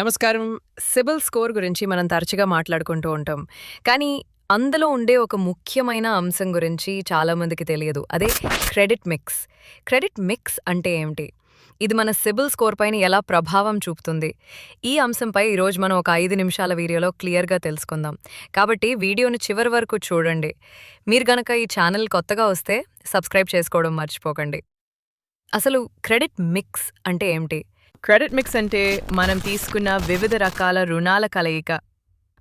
నమస్కారం. సిబిల్ స్కోర్ గురించి మనం తరచుగా మాట్లాడుకుంటూ ఉంటాం. కానీ అందులో ఉండే ఒక ముఖ్యమైన అంశం గురించి చాలామందికి తెలియదు. అదే క్రెడిట్ మిక్స్. క్రెడిట్ మిక్స్ అంటే ఏమిటి? ఇది మన సిబిల్ స్కోర్ పైన ఎలా ప్రభావం చూపుతుంది? ఈ అంశంపై ఈరోజు మనం ఒక ఐదు నిమిషాల వీడియోలో క్లియర్గా తెలుసుకుందాం. కాబట్టి వీడియోను చివరి వరకు చూడండి. మీరు గనక ఈ ఛానల్ కొత్తగా వస్తే సబ్స్క్రైబ్ చేసుకోవడం మర్చిపోకండి. అసలు క్రెడిట్ మిక్స్ అంటే ఏమిటి? క్రెడిట్ మిక్స్ అంటే మనం తీసుకున్న వివిధ రకాల రుణాల కలయిక.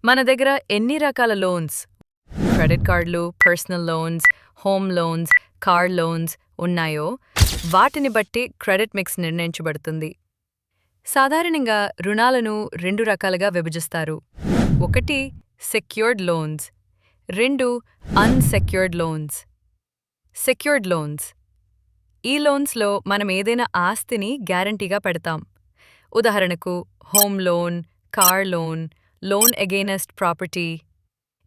మన దగ్గర ఎన్ని రకాల లోన్స్? క్రెడిట్ కార్డులు personal loans home loans car loans ఉన్నాయో వాటిని బట్టి క్రెడిట్ మిక్స్ నిర్ణయించబడుతుంది. సాధారణంగా రుణాలను రెండు రకాలుగా విభజిస్తారు. ఒకటి సెక్యూర్డ్ లోన్స్. రెండు అన్సెక్యూర్డ్ లోన్స్. Secured loans. ఈ లోన్స్లో మనం ఏదైనా ఆస్తిని గ్యారంటీగా పెడతాం. ఉదాహరణకు home loan car loan loan against property.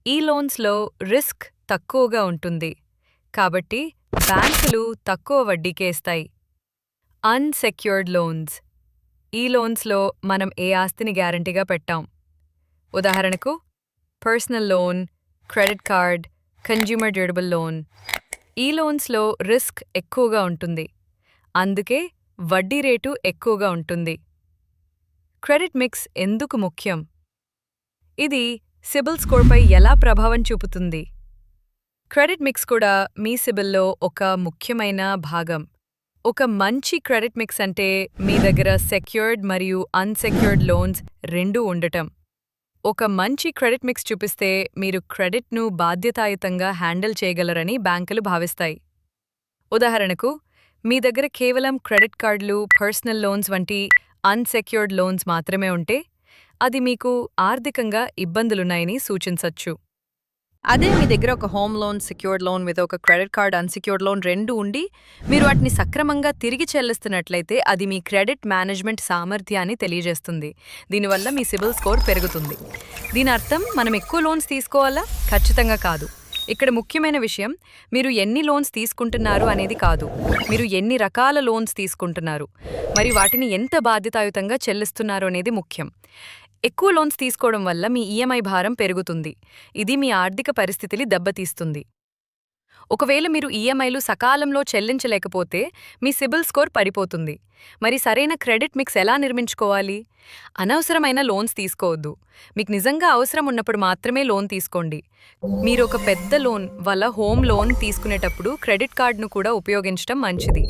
ఈ లోన్స్లో రిస్క్ తక్కువగా ఉంటుంది. కాబట్టి బ్యాంకులు తక్కువ వడ్డీకే ఇస్తాయి అన్సెక్యూర్డ్ లోన్స్. ఈ లోన్స్లో మనం ఏ ఆస్తిని గ్యారంటీగా పెట్టాం? ఉదాహరణకు personal loan credit card consumer durable loan. ఈ లోన్స్లో రిస్క్ ఎక్కువగా ఉంటుంది. అందుకే వడ్డీ రేటు ఎక్కువగా ఉంటుంది. క్రెడిట్ మిక్స్ ఎందుకు ముఖ్యం? ఇది సిబిల్ స్కోర్పై ఎలా ప్రభావం చూపుతుంది? క్రెడిట్ మిక్స్ కూడా మీ సిబిల్లో ఒక ముఖ్యమైన భాగం. ఒక మంచి క్రెడిట్ మిక్స్ అంటే మీ దగ్గర సెక్యూర్డ్ మరియు అన్సెక్యూర్డ్ లోన్స్ రెండూ ఉండటం. ఒక మంచి క్రెడిట్ మిక్స్ చూపిస్తే మీరు క్రెడిట్ను బాధ్యతాయుతంగా హ్యాండిల్ చేయగలరని బ్యాంకులు భావిస్తాయి. ఉదాహరణకు మీ దగ్గర కేవలం క్రెడిట్ కార్డులు పర్సనల్ లోన్స్ వంటి అన్సెక్యూర్డ్ లోన్స్ మాత్రమే ఉంటే అది మీకు ఆర్థికంగా ఇబ్బందులున్నాయని సూచించచ్చు. అదే మీ దగ్గర ఒక హోమ్ లోన్ సెక్యూర్డ్ లోన్ మీద ఒక క్రెడిట్ కార్డ్ అన్సెక్యూర్డ్ లోన్ రెండు ఉండి మీరు వాటిని సక్రమంగా తిరిగి చెల్లిస్తున్నట్లయితే అది మీ క్రెడిట్ మేనేజ్మెంట్ సామర్థ్యాన్ని తెలియజేస్తుంది. దీనివల్ల మీ సిబిల్ స్కోర్ పెరుగుతుంది. దీని అర్థం మనం ఎక్కువ లోన్స్ తీసుకోవాలా? ఖచ్చితంగా కాదు. ఇక్కడ ముఖ్యమైన విషయం మీరు ఎన్ని లోన్స్ తీసుకుంటున్నారు అనేది కాదు. మీరు ఎన్ని రకాల లోన్స్ తీసుకుంటున్నారు. మరి వాటిని ఎంత బాధ్యతాయుతంగా చెల్లిస్తున్నారు అనేది ముఖ్యం. ఎక్కువ లోన్స్ తీసుకోవడం వల్ల మీ ఈఎంఐ భారం పెరుగుతుంది. ఇది మీ ఆర్థిక పరిస్థితిని దెబ్బతీస్తుంది. ఒకవేళ మీరు ఈఎంఐలు సకాలంలో చెల్లించలేకపోతే మీ సిబిల్ స్కోర్ పడిపోతుంది. మరి సరైన క్రెడిట్ మిక్స్ ఎలా నిర్మించుకోవాలి? అనవసరమైన లోన్స్ తీసుకోవద్దు. మీకు నిజంగా అవసరం ఉన్నప్పుడు మాత్రమే లోన్ తీసుకోండి. మీరు ఒక పెద్ద లోన్ వల్ల హోమ్ లోన్ తీసుకునేటప్పుడు క్రెడిట్ కార్డును కూడా ఉపయోగించడం మంచిది.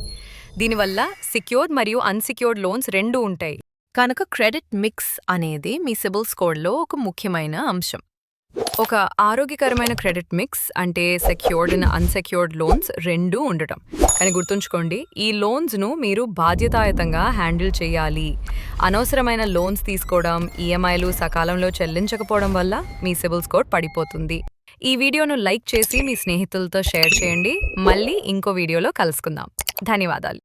దీనివల్ల సిక్యూర్డ్ మరియు అన్సిక్యూర్డ్ లోన్స్ రెండూ ఉంటాయి. కనుక క్రెడిట్ మిక్స్ అనేది మీ సిబిల్ స్కోర్లో ఒక ముఖ్యమైన అంశం. ఒక ఆరోగ్యకరమైన క్రెడిట్ మిక్స్ అంటే సెక్యూర్డ్ అండ్ అన్సెక్యూర్డ్ లోన్స్ రెండూ ఉండటం. కానీ గుర్తుంచుకోండి ఈ లోన్స్ను మీరు బాధ్యతాయుతంగా హ్యాండిల్ చేయాలి. అనవసరమైన లోన్స్ తీసుకోవడం ఈఎంఐలు సకాలంలో చెల్లించకపోవడం వల్ల మీ సిబిల్ స్కోర్ పడిపోతుంది. ఈ వీడియోను లైక్ చేసి మీ స్నేహితులతో షేర్ చేయండి. మళ్ళీ ఇంకో వీడియోలో కలుసుకుందాం. ధన్యవాదాలు.